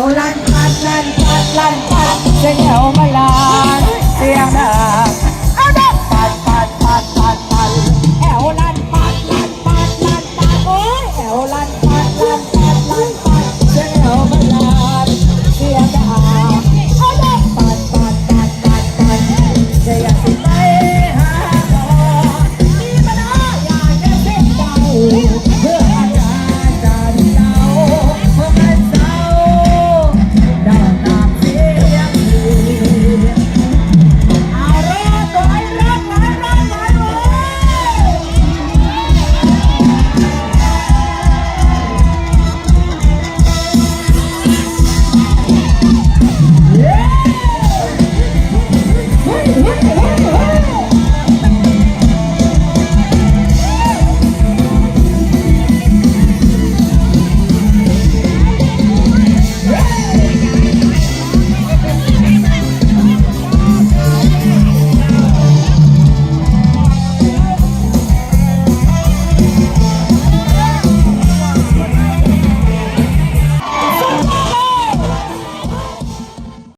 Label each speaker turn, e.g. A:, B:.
A: วลั่นพัดลั่นพัดลั่นพัดเสียงแถวมาลานเสียงดัง